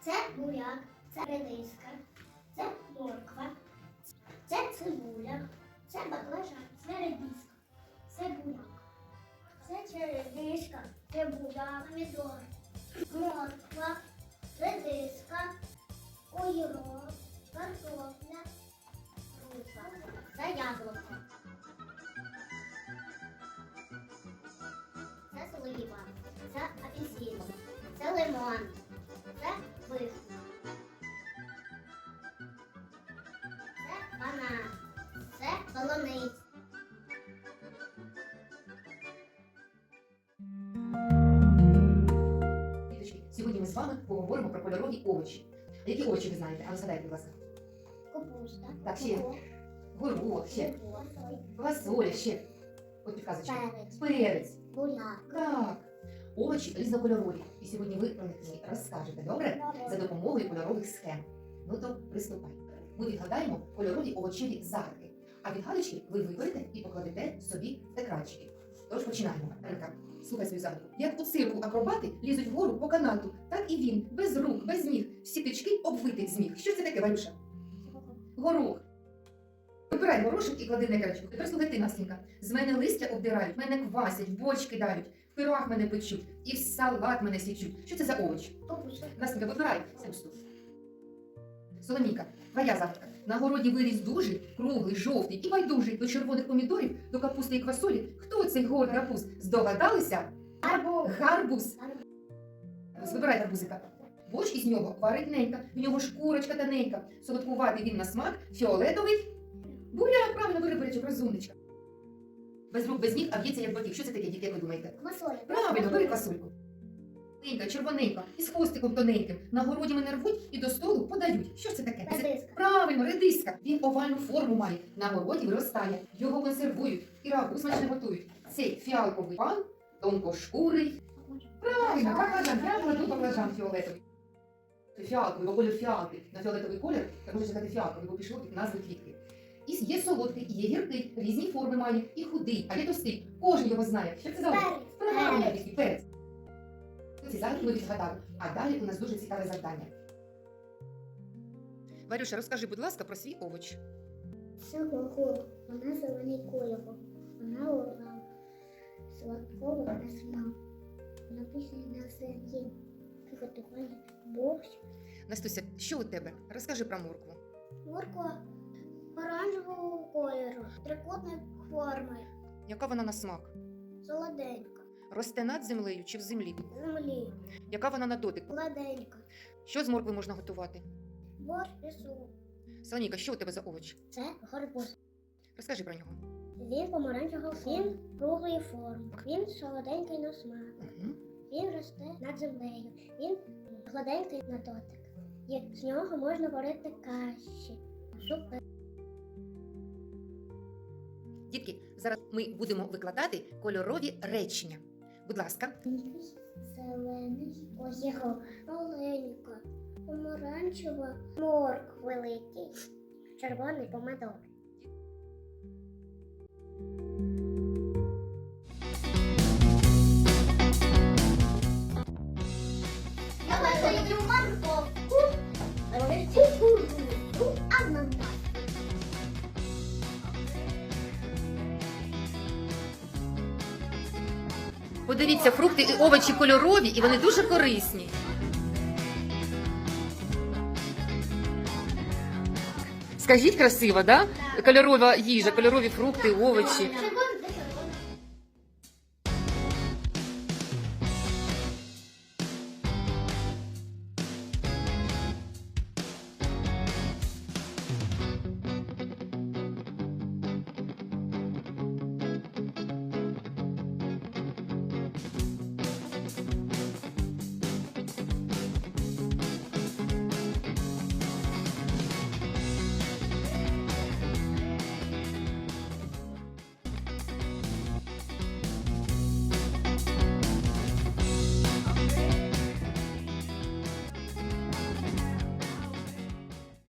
Це буряк, це редиска, це морква, це цибуля, це баклажан, це редиска, це буряк, це чередишка, це буряк, помідор, морква, редиска, огірок, картопля, груша. Це яблуко. Це слива, це апельсин, це лимон, це вишня. Це банан, це. Діточки, сьогодні ми з вами поговоримо про кольорові овочі. Які овочі ви знаєте? А ну згадайте, будь ласка. Капуста. Так, ще. Горох, ще. фасоль, Квасоля, ще. От підказочка. Перець, Перець. буряк. Так. Овочі різнокольорові. І сьогодні ви про них мені розкажете, добре? За допомогою кольорових схем. Ну то приступай. Ми відгадаємо кольорові овочеві загадки. А відгадочки ви виберете і покладете собі в екранчики. Тож починаємо. Ринка, слухай свою загадку. Як у цирку акробати лізуть вгору по канату, так і він, без рук, без ніг, всі тички обвитих зміг. Що це таке, Варюша? Горох. Вибирай горошок і клади на екранчик. Тепер слухай ти, Настенька. З мене листя обдирають, мене квасять, в бочки дають, пирог мене печуть, і в салат мене січуть. Що це за овоч? Капуста. Настенька, вибирай. Соломійка, твоя загадка. На городі виріс дужий, круглий, жовтий і байдужий до червоних помідорів, до капусти і квасолі. Хто цей горд гарбуз? Здогадалися? Арбуз. Гарбуз. Ось Вибирай гарбузика. Борщ із нього варить ненька, в нього шкурочка тоненька. Солодкуватий він на смак, фіолетовий. Буряк, правильно вириберечок, розумничка. Без рук, без ніг, а б'ється як батіг. Що це таке, дітки, як ви думаєте? Квасоля. Правильно, бери квасольку. Тоненька, червоненька, із хвостиком тоненьким. На городі мене рвуть і до столу подають. Що це таке? Це- Редиска. Правильно, редиска. Він овальну форму має. На городі виростає. Його консервують і рагу смачно готують. Цей фіалковий пан, тонкошкурий. Правильно, баклажан, я кладу баклажан фіолетовий. Фіалковий, бо колір фіалки. На фіолетовий колір, так можна сказати фіалковий, бо пішло від назви квітки. І є солодкий, і є гіркий, різні форми має, і худий, а є товстий. Кожен його знає. Що це за. Правильно, дітки, перець. Ці загадки ми відгадали. А далі у нас дуже цікаве завдання. Варюша, розкажи, будь ласка, про свій овоч. Це горох. Вона зелений кольору. Вона орла. Сладкого на смак. Написано на серді. Приготування борщ. Настуся, що у тебе? Розкажи про моркву. Морква оранжевого кольору. Трикутної форми. Яка вона на смак? Солоденька. Росте над землею чи в землі? Землі. Яка вона на дотик? Гладенька. Що з моркви можна готувати? Борщ і суп. Соніка, що у тебе за овоч? Це гарбуз. Розкажи про нього. Він помаранчевого він круглої форми. Він солоденький на смак. Угу. Він росте над землею. Він гладенький на дотик. І з нього можна варити каші, супи. Дітки, зараз ми будемо викладати кольорові речення. Будь ласка, Зелений огірок, маленька, помаранчева морк великий, червоний помидор. Я люблю морковку, ананас. Подивіться, фрукти і овочі кольорові, і вони дуже корисні. Скажіть красиво, да? Кольорова їжа, кольорові фрукти, овочі.